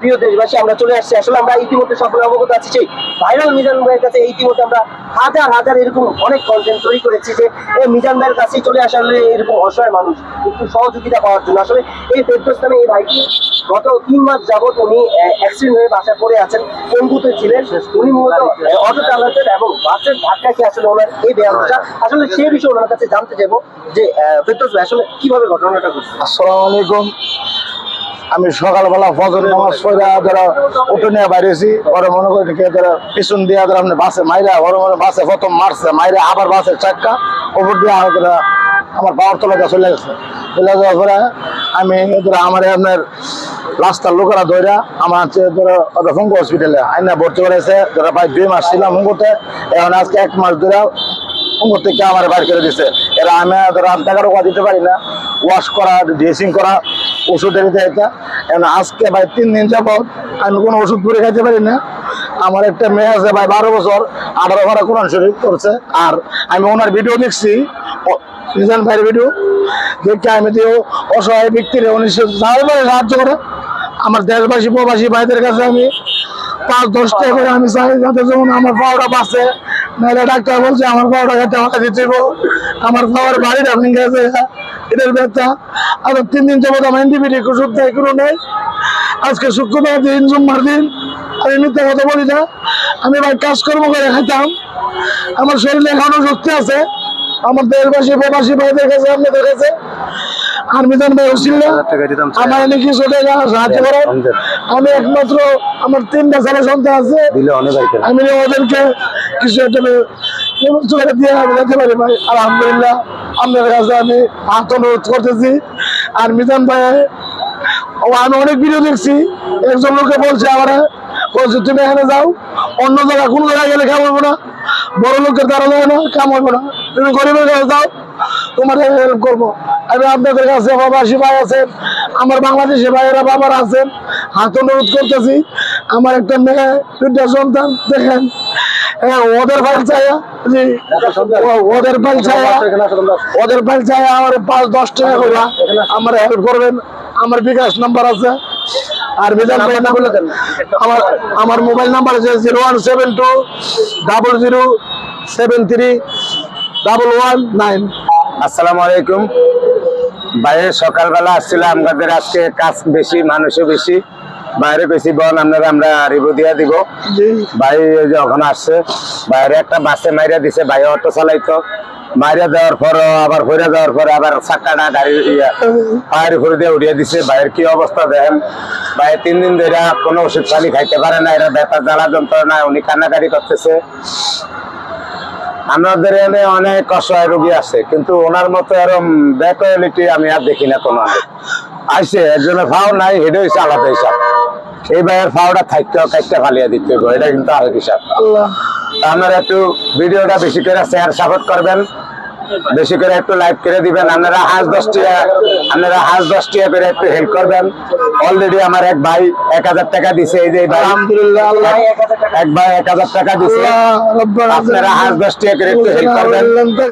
প্রিয় দেশবাসী, আমরা চলে আসছি। আসলে আমরা ইতিমধ্যে সকলে অবগত আছি যে ভাইরাল মিজান ভাইয়ের কাছে ইতিমধ্যে আমরা হাজার হাজার এরকম অনেক কন্টেন্ট তৈরি করেছি যে এই মিজান ভাইয়ের কাছেই চলে আসলে এরকম অসহায় মানুষ একটু সহযোগিতা পাওয়ার জন্য। আসলে এই নামে এই ভাইটি গত তিন মাস যাবত উনি অ্যাক্সিডেন্ট হয়ে বাসায় পড়ে আছেন পঙ্গুতে ছিলেন। উনি মূলত অটো চালাতেন এবং বাসের ধাক্কা কি আসলে ওনার এই ব্যায়ামটা আসলে সে বিষয়ে ওনার কাছে জানতে চাইব যে ভাই, আসলে কীভাবে ঘটনাটা ঘটছে? আসসালামু আলাইকুম। আমি সকালবেলা ফজর নামাজ পড়া যারা উঠে নিয়ে বাইরেছি ওরা মনে করি যারা পিছন দিয়ে যারা আপনি বাসে মাইরা ওরা মনে বাসে প্রথম মারছে, মাইরা আবার বাসের চাক্কা, উপর দিয়ে আমার পাওয়ার তলাতে চলে গেছে। চলে যাওয়ার পরে আমি ধরো আমার আপনার রাস্তার লোকেরা ধরে আমার হচ্ছে ধরো ফঙ্গু হসপিটালে আইনা ভর্তি করেছে ধরো প্রায় দুই মাস ছিলাম ফঙ্গুতে এখন আজকে এক মাস ধরে ফঙ্গু থেকে আমার বাইর করে দিছে। এরা আমি আট টাকার দিতে পারি না। ওয়াশ করা, ড্রেসিং করা ওষুধের এটা। এখন আজকে ভাই তিন দিন যাবত আমি কোনো ওষুধ পরে খাইতে পারি না। আমার একটা মেয়ে আছে ভাই বারো বছর, আঠারো ভাড়া কোরআন শরীফ করছে আর আমি ওনার ভিডিও দেখছি। নিজান ভাইয়ের ভিডিও দেখে আমি তো অসহায় ব্যক্তির উনিশশো সাহায্য করে। আমার দেশবাসী, প্রবাসী ভাইদের কাছে আমি পাঁচ, দশ টাকা করে আমি চাই। যাতে যেমন আমার পাওয়াটা বাঁচে নাহলে ডাক্তার বলছে, আমার পাওয়াটা টাকা আমাকে দিতে। আমার পাওয়ার বাড়িটা আপনি গেছে এটার ব্যথা। আর তিন দিন যাবত আমার অ্যান্টিবায়োটিক ওষুধ দেয়, কোনো নেই। আজকে শুক্রবার দিন জুম্মার দিন। আমি মিথ্যা কথা বলি না। আমি ভাই কাজকর্ম করে খাইতাম। আমার শরীরে এখনও শক্তি আছে। আমার দেশবাসী, প্রবাসী ভাইদের কাছে, আপনাদের কাছে। আর মিজান ভাই ছিল আমার সাহায্য করেন আমি একমাত্র আমার তিনটা ছেলে সন্তান আছে। আমি ওদেরকে কিছু একটা দিয়ে আমি যেতে পারি ভাই। আলহামদুলিল্লাহ আপনার কাছে আমি হাত অনুরোধ করতেছি। আর মিজান ভাই ও আমি অনেক ভিডিও দেখছি। একজন লোকে বলছে আমার বলছে তুমি এখানে যাও অন্য জায়গা কোনো জায়গায় গেলে কাম হইব না। বড় লোকের দ্বারা যাবে না কাম হইব না। তুমি গরিবের কাছে যাও তোমার হেল্প করব। আমি আপনাদের কাছে প্রবাসী ভাই আছেন আমার বাংলাদেশি ভাইয়েরা বাবার আছেন হাত অনুরোধ করতেছি আমার একটা মেয়ে দুইটা সন্তান দেখেন। হ্যাঁ, ওদের ফাইল চাইয়া ওদের ওদের আমার পাঁচ দশ আমার হেল্প করবেন। আমার বিকাশ নাম্বার আছে। আর বিধান ভাই নাম্বার আমার আমার মোবাইল নাম্বার আছে zero one seven two double zero seven three double one nine. আসসালামু আলাইকুম। বাইরে সকালবেলা আসছিলাম আমাদের আজকে কাজ বেশি মানুষও বেশি। বাইরে বেশি বল আপনারা আমরা রিভিউ দিয়া দিব। ভাই এই যে ওখানে আসছে বাইরে একটা বাসে মাইরা দিছে ভাই অটো চালাইতো। মাইরা দেওয়ার পর আবার ফিরে যাওয়ার পরে আবার চাকাটা গাড়ি পায়ের উপরে দিয়ে উড়িয়ে দিছে। ভাইয়ের কি অবস্থা দেখেন? ভাই তিন দিন ধরে কোনো ওষুধ পানি খাইতে পারে না এরা ব্যথা জ্বালা যন্ত্রণা উনি কান্নাকারি করতেছে। আমাদের এনে অনেক অসহায় রোগী আছে কিন্তু ওনার মতো এরকম ব্যাকলিটি আমি আর দেখি না কোনো আইসে একজনের ফাও নাই হেডে হয়েছে আলাদা হিসাব। এই ভাইয়ের ফাওটা থাকতে কাটতে ফালিয়া দিতে হবে এটা কিন্তু আলাদা হিসাব। আমার আপনারা একটু ভিডিওটা বেশি করে শেয়ার সাপোর্ট করবেন। বেশি করে একটু লাইভ করে দিবেন। আপনারা হাঁস দশটিয়া আপনারা হাঁস দশ টাকা করে একটু হেল্প করবেন। অলরেডি আমার এক ভাই এক হাজার টাকা দিছে এই যে আলহামদুলিল্লাহ এক ভাই এক হাজার টাকা দিছে। আপনারা হাঁস দশটিয়া করে একটু হেল্প করবেন।